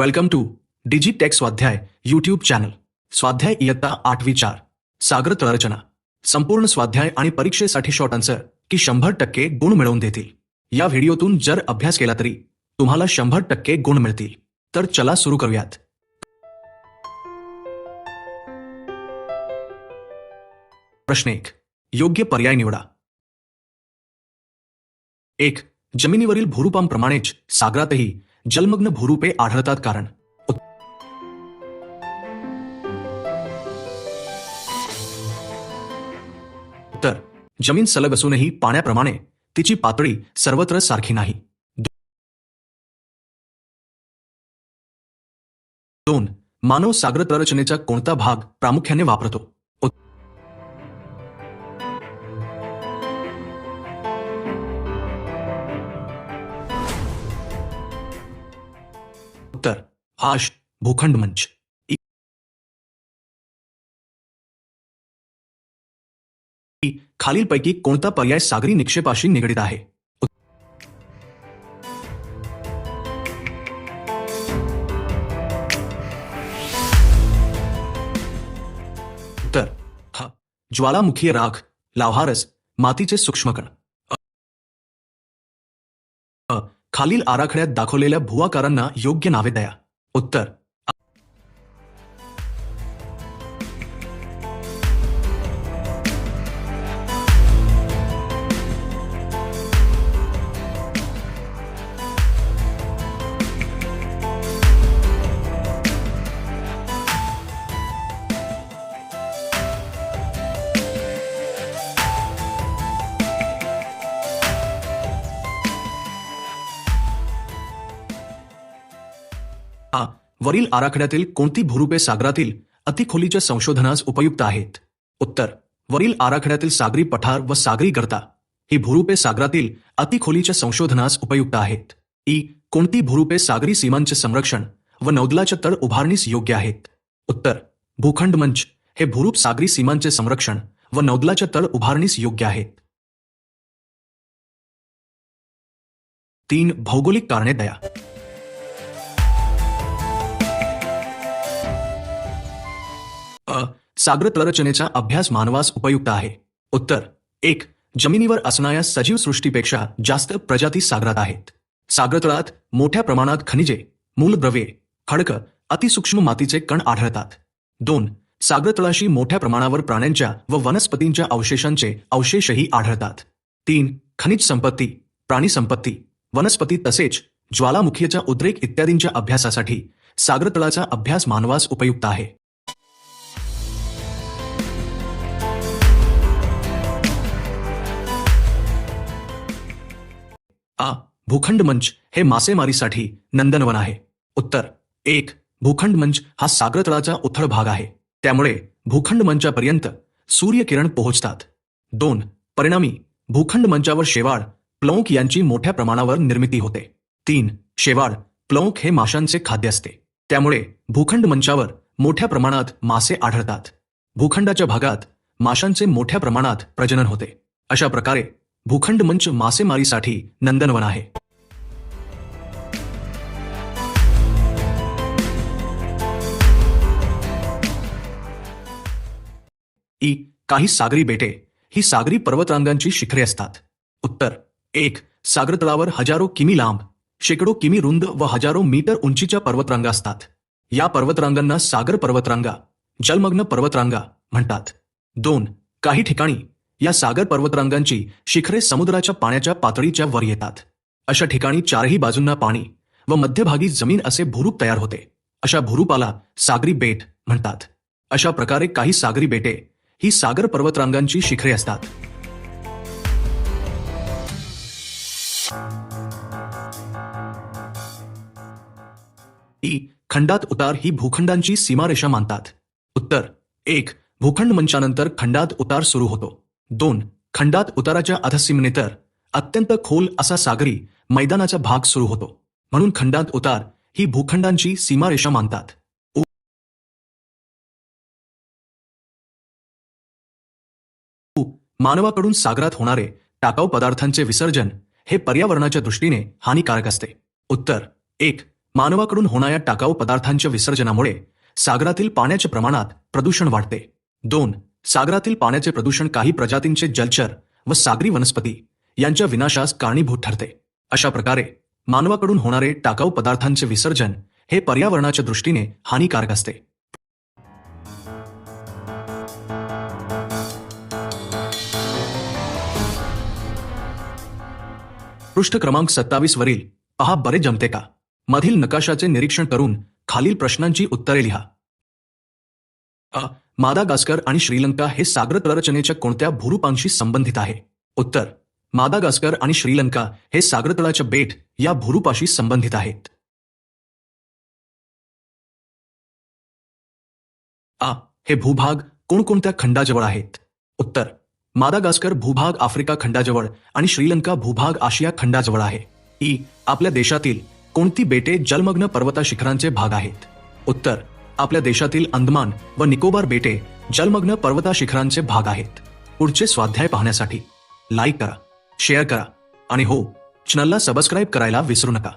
Welcome to Digitek स्वाध्याय YouTube channel. Swadhyay इयत्ता आठवी चार. सागर तळरचना. संपूर्ण स्वाध्याय आणि परीक्षेसाठी शॉर्ट आन्सर की शंभर टक्के गुण मिळवून देतील. या व्हिडिओतून जर अभ्यास केला तरी तुम्हाला शंभर टक्के गुण मिळतील. तर चला सुरू करूयात. प्रश्न एक. योग्य पर्याय निवडा. एक. जमिनीवरील भूरूपांप्रमाणेच सागरातही जलमग्न भूरूपे आढळतात कारण. तर जमीन सलग असूनही पाण्याप्रमाणे तिची पातळी सर्वत्र सारखी नाही. दोन मानव सागर तळरचनेचा कोणता भाग प्रामुख्याने वापरतो? उत्तर आश भूखंड मंच. खालीलपैकी कोणता पर्याय सागरी निक्षेपाशी निगडीत आहे? उत- उत्तर राख लाव्हारस मातीचे सूक्ष्मकण. खालील आराखड्यात दाखवलेल्या भुवाकारांना योग्य नावे द्या. उत्तर. आ वरील आराखड्यातील कोणती भूरूपे सागरातील अतिखोलीच्या संशोधनास उपयुक्त आहेत? उत्तर वरील आराखड्यातील सागरी पठार व सागरी गर्ता ही भूरूपे सागरातील अतिखोलीच्या संशोधनास उपयुक्त आहेत. ई कोणती भूरूपे सागरी सीमांचे संरक्षण व नौदलाच्या तळ उभारणीस योग्य आहेत? उत्तर भूखंड मंच हे भूरूप सागरी सीमांचे संरक्षण व नौदलाच्या तळ उभारणीस योग्य आहेत. तीन भौगोलिक कारणे दया अ सागर तळरचनेचा अभ्यास मानवास उपयुक्त आहे. उत्तर एक जमिनीवर असणाऱ्या सजीव सृष्टीपेक्षा जास्त प्रजाती सागरात आहेत. सागरतळात मोठ्या प्रमाणात खनिजे मूलद्रव्ये खडक अतिसूक्ष्म मातीचे कण आढळतात. दोन सागरतळाशी मोठ्या प्रमाणावर प्राण्यांच्या व वनस्पतींच्या अवशेषांचे अवशेषही आढळतात. तीन खनिज संपत्ती प्राणी संपत्ती वनस्पती तसेच ज्वालामुखीचा उद्रेक इत्यादींच्या अभ्यासासाठी सागरतळाचा अभ्यास मानवास उपयुक्त आहे. भूखंड मंच हे मासेमारीसाठी नंदनवन आहे. उत्तर एक भूखंड मंच हा सागरतळाचा उथळ भाग आहे. त्यामुळे भूखंड मंचापर्यंत सूर्यकिरण पोहोचतात. दोन परिणामी भूखंड मंचावर शेवाळ प्लौंक यांची मोठ्या प्रमाणावर निर्मिती होते. तीन शेवाळ प्लौंक हे माशांचे खाद्य असते. त्यामुळे भूखंड मंचावर मोठ्या प्रमाणात मासे आढळतात. भूखंडाच्या भागात माशांचे मोठ्या प्रमाणात प्रजनन होते. अशा प्रकारे भूखंड मंच मासेमारीसाठी नंदनवन आहे. ई काही सागरी बेटे ही सागरी पर्वतरांगांची शिखरे असतात. उत्तर एक सागरतळावर हजारो किमी लांब शेकडो किमी रुंद व हजारो मीटर उंचीच्या पर्वतरांगा असतात. या पर्वतरांगांना सागर पर्वतरांगा जलमग्न पर्वतरांगा म्हणतात. दोन काही ठिकाणी या सागर पर्वतरांगांची शिखरे समुद्राच्या पाण्याच्या पातळीच्या वर येतात. अशा ठिकाणी चारही बाजूंना पाणी व मध्यभागी जमीन असे भुरूप तयार होते. अशा भुरूपाला सागरी बेट म्हणतात. अशा प्रकारे काही सागरी बेटे ही सागर पर्वतरांगांची शिखरे असतात. ती खंडात उतार ही भूखंडांची सीमारेषा मानतात. उत्तर एक भूखंड मंचानंतर खंडात उतार सुरू होतो. दोन खंडात उताराच्या अधसीमनेतर अत्यंत खोल असा सागरी मैदानाचा भाग सुरू होतो. म्हणून खंडात उतार ही भूखंडांची सीमारेषा मानतात. मानवाकडून सागरात होणारे टाकाऊ पदार्थांचे विसर्जन हे पर्यावरणाच्या दृष्टीने हानिकारक असते. उत्तर एक मानवाकडून होणाऱ्या टाकाऊ पदार्थांच्या विसर्जनामुळे सागरातील पाण्याच्या प्रमाणात प्रदूषण वाढते. दोन सागरातील पाण्याचे प्रदूषण काही प्रजातींचे जलचर व सागरी वनस्पती यांच्या विनाशास कारणीभूत ठरते. अशा प्रकारे मानवाकडून होणारे टाकाऊ पदार्थांचे विसर्जन हे पर्यावरणाच्या दृष्टीने हानिकारक असते. पृष्ठ क्रमांक सत्तावीस वरील. पहा बरे जमते का. मधील नकाशाचे निरीक्षण करून खालील प्रश्नांची उत्तरे लिहा. अ. मादागास्कर आणि श्रीलंका हे सागर तळरचनेच्या कोणत्या भूरूपांशी संबंधित आहे? उत्तर. मादागास्कर आणि श्रीलंका हे सागरतळाच्या बेट या भूरूपाशी संबंधित आहेत. आ हे भूभाग कोणकोणत्या खंडाजवळ आहेत? उत्तर. मादागास्कर भूभाग आफ्रिका खंडाजवळ आणि श्रीलंका भूभाग आशिया खंडाजवळ आहे. ई आपल्या देशातील कोणती बेटे जलमग्न पर्वता शिखरांचे भाग आहेत? उत्तर आपल्या देशातील अंदमान व निकोबार बेटे जलमग्न पर्वता शिखरांचे भाग आहेत. पुढचे स्वाध्याय पाहण्यासाठी लाईक करा शेअर करा आणि हो चॅनलला सबस्क्राईब करायला विसरू नका.